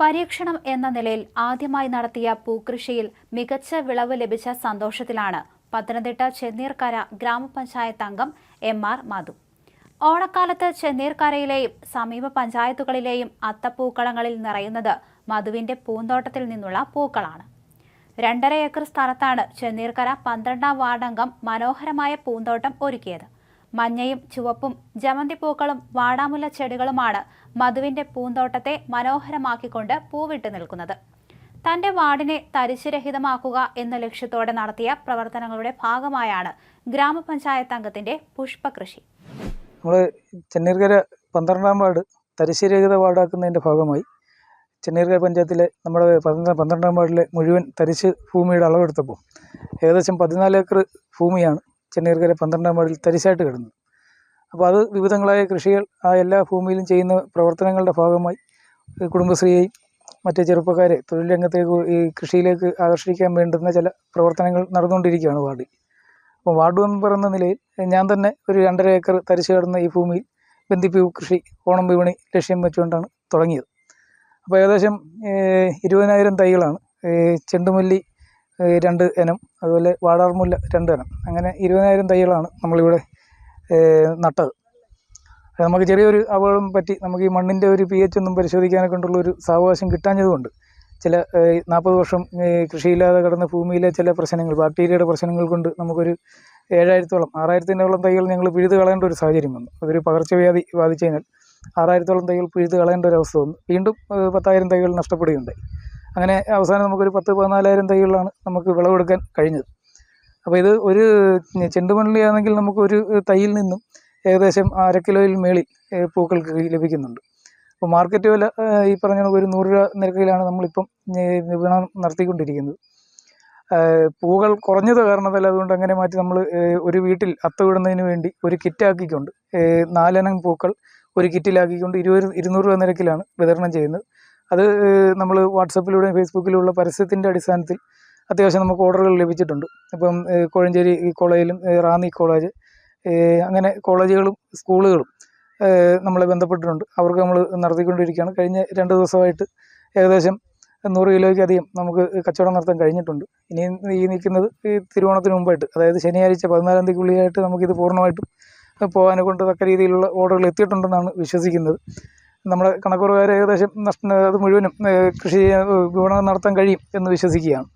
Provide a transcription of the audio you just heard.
പരീക്ഷണം എന്ന നിലയിൽ ആദ്യമായി നടത്തിയ പൂക്കൃഷിയിൽ മികച്ച വിളവ് ലഭിച്ച സന്തോഷത്തിലാണ് പത്തനംതിട്ട ചെന്നീർക്കര ഗ്രാമപഞ്ചായത്ത് അംഗം എം ആർ മധു. ഓണക്കാലത്ത് ചെന്നീർക്കരയിലെയും സമീപ പഞ്ചായത്തുകളിലെയും അത്തപ്പൂക്കളങ്ങളിൽ നിറയുന്നത് മധുവിന്റെ പൂന്തോട്ടത്തിൽ നിന്നുള്ള പൂക്കളാണ്. രണ്ടര ഏക്കർ സ്ഥലത്താണ് ചെന്നീർക്കര പന്ത്രണ്ടാം വാർഡംഗം മനോഹരമായ പൂന്തോട്ടം ഒരുക്കിയത്. മഞ്ഞയും ചുവപ്പും ജമന്തി പൂക്കളും വാടാമുല്ല ചെടികളുമാണ് മധുവിന്റെ പൂന്തോട്ടത്തെ മനോഹരമാക്കിക്കൊണ്ട് പൂവിട്ട് നിൽക്കുന്നത്. തന്റെ വാർഡിനെ തരിശുരഹിതമാക്കുക എന്ന ലക്ഷ്യത്തോടെ നടത്തിയ പ്രവർത്തനങ്ങളുടെ ഭാഗമായാണ് ഗ്രാമപഞ്ചായത്ത് അംഗത്തിന്റെ പുഷ്പകൃഷി. നമ്മൾ ചെന്നീർക്കര പന്ത്രണ്ടാം വാർഡ് തരിശുരഹിത വാർഡാക്കുന്നതിന്റെ ഭാഗമായി ചെന്നീർക്കര പഞ്ചായത്തിലെ നമ്മുടെ പന്ത്രണ്ടാം വാർഡിലെ മുഴുവൻ തരിശ് ഭൂമിയുടെ അളവെടുത്തപ്പോൾ ഏകദേശം പതിനാല് ഏക്കർ ഭൂമിയാണ് ചെന്നീർക്കര പന്ത്രണ്ടാം വാർഡിൽ തരിശായിട്ട് കിടന്നു. അപ്പോൾ അത് വിവിധങ്ങളായ കൃഷികൾ ആ എല്ലാ ഭൂമിയിലും ചെയ്യുന്ന പ്രവർത്തനങ്ങളുടെ ഭാഗമായി കുടുംബശ്രീയെയും മറ്റ് ചെറുപ്പക്കാരെ തൊഴിൽ രംഗത്തേക്ക് ഈ കൃഷിയിലേക്ക് ആകർഷിക്കാൻ വേണ്ടുന്ന ചില പ്രവർത്തനങ്ങൾ നടന്നുകൊണ്ടിരിക്കുകയാണ് വാർഡിൽ. അപ്പോൾ വാർഡ് എന്ന് പറയുന്ന നിലയിൽ ഞാൻ തന്നെ ഒരു രണ്ടര ഏക്കർ തരിശ് കിടന്ന ഈ ഭൂമിയിൽ ബന്ദിപ്പൂ കൃഷി ഓണം വിപണി ലക്ഷ്യം വെച്ചുകൊണ്ടാണ് തുടങ്ങിയത്. അപ്പോൾ ഏകദേശം ഇരുപതിനായിരം തൈകളാണ് ചെണ്ടുമല്ലി രണ്ട് ഇനം അതുപോലെ വാടാർമുല്ല രണ്ട് ഇനം. അങ്ങനെ ഇരുപതിനായിരം തൈകളാണ് നമ്മളിവിടെ നട്ടത്. നമുക്ക് ചെറിയൊരു അപകടം പറ്റി നമുക്ക് ഈ മണ്ണിന്റെ ഒരു പി എച്ച് ഒന്നും പരിശോധിക്കാനൊക്കെ കൊണ്ടുള്ള ഒരു സാവകാശം കിട്ടാഞ്ഞതുകൊണ്ട് ചില നാൽപ്പത് വർഷം കൃഷിയില്ലാതെ കിടന്ന ഭൂമിയിലെ ചില പ്രശ്നങ്ങൾ ബാക്ടീരിയയുടെ പ്രശ്നങ്ങൾ കൊണ്ട് നമുക്കൊരു ഏഴായിരത്തോളം ആറായിരത്തിനോളം തൈകൾ ഞങ്ങൾ പിഴുത് കളയേണ്ട ഒരു സാഹചര്യം വന്നു. അതൊരു പകർച്ചവ്യാധി ബാധിച്ചു കഴിഞ്ഞാൽ ആറായിരത്തോളം തൈകൾ പിഴുത് കളയേണ്ട ഒരു അവസ്ഥ വന്നു. വീണ്ടും പത്തായിരം തൈകൾ നഷ്ടപ്പെടുകയുണ്ടായി. അങ്ങനെ അവസാനം നമുക്കൊരു പത്ത് പതിനാലായിരം തൈകളിലാണ് നമുക്ക് വിളവെടുക്കാൻ കഴിഞ്ഞത്. അപ്പോൾ ഇത് ഒരു ചെണ്ടുമല്ലി ആണെങ്കിൽ നമുക്ക് ഒരു തൈയിൽ നിന്നും ഏകദേശം അര കിലോയിൽ മേളിൽ പൂക്കൾക്ക് ലഭിക്കുന്നുണ്ട്. അപ്പോൾ മാർക്കറ്റ് വില ഈ പറഞ്ഞ ഒരു നൂറ് രൂപ നിരക്കിലാണ് നമ്മളിപ്പം വിപണനം നടത്തിക്കൊണ്ടിരിക്കുന്നത്. പൂകൾ കുറഞ്ഞത് കാരണത്താൽ അതുകൊണ്ട് അങ്ങനെ മാറ്റി നമ്മൾ ഒരു വീട്ടിൽ അത്തവിടുന്നതിന് വേണ്ടി ഒരു കിറ്റാക്കിക്കൊണ്ട് നാലനം പൂക്കൾ ഒരു കിറ്റിലാക്കിക്കൊണ്ട് ഇരുപത് ഇരുന്നൂറ് രൂപ നിരക്കിലാണ് വിതരണം ചെയ്യുന്നത്. അത് നമ്മൾ വാട്സപ്പിലൂടെയും ഫേസ്ബുക്കിലുള്ള പരസ്യത്തിന്റെ അടിസ്ഥാനത്തിൽ അത്യാവശ്യം നമുക്ക് ഓർഡറുകൾ ലഭിച്ചിട്ടുണ്ട്. ഇപ്പം കോഴഞ്ചേരി കോളേജിലും റാന്നി കോളേജ് അങ്ങനെ കോളേജുകളും സ്കൂളുകളും നമ്മളെ ബന്ധപ്പെട്ടിട്ടുണ്ട്. അവർക്ക് നമ്മൾ നടത്തിക്കൊണ്ടിരിക്കുകയാണ്. കഴിഞ്ഞ രണ്ട് ദിവസമായിട്ട് ഏകദേശം നൂറ് കിലോയ്ക്കധികം നമുക്ക് കച്ചവടം നടത്താൻ കഴിഞ്ഞിട്ടുണ്ട്. ഇനി ഈ നിൽക്കുന്നത് ഈ തിരുവോണത്തിന് മുമ്പായിട്ട് അതായത് ശനിയാഴ്ച പതിനാലാം തീയതിക്കുള്ളിലായിട്ട് നമുക്കിത് പൂർണമായിട്ടും പോകാനെ കൊണ്ട് തക്ക രീതിയിലുള്ള ഓർഡറുകൾ എത്തിയിട്ടുണ്ടെന്നാണ് വിശ്വസിക്കുന്നത്. നമ്മുടെ കണക്കുറവാർ ഏകദേശം നഷ്ട അത് മുഴുവനും കൃഷി വിപണനം നടത്താൻ കഴിയും എന്ന് വിശ്വസിക്കുകയാണ്.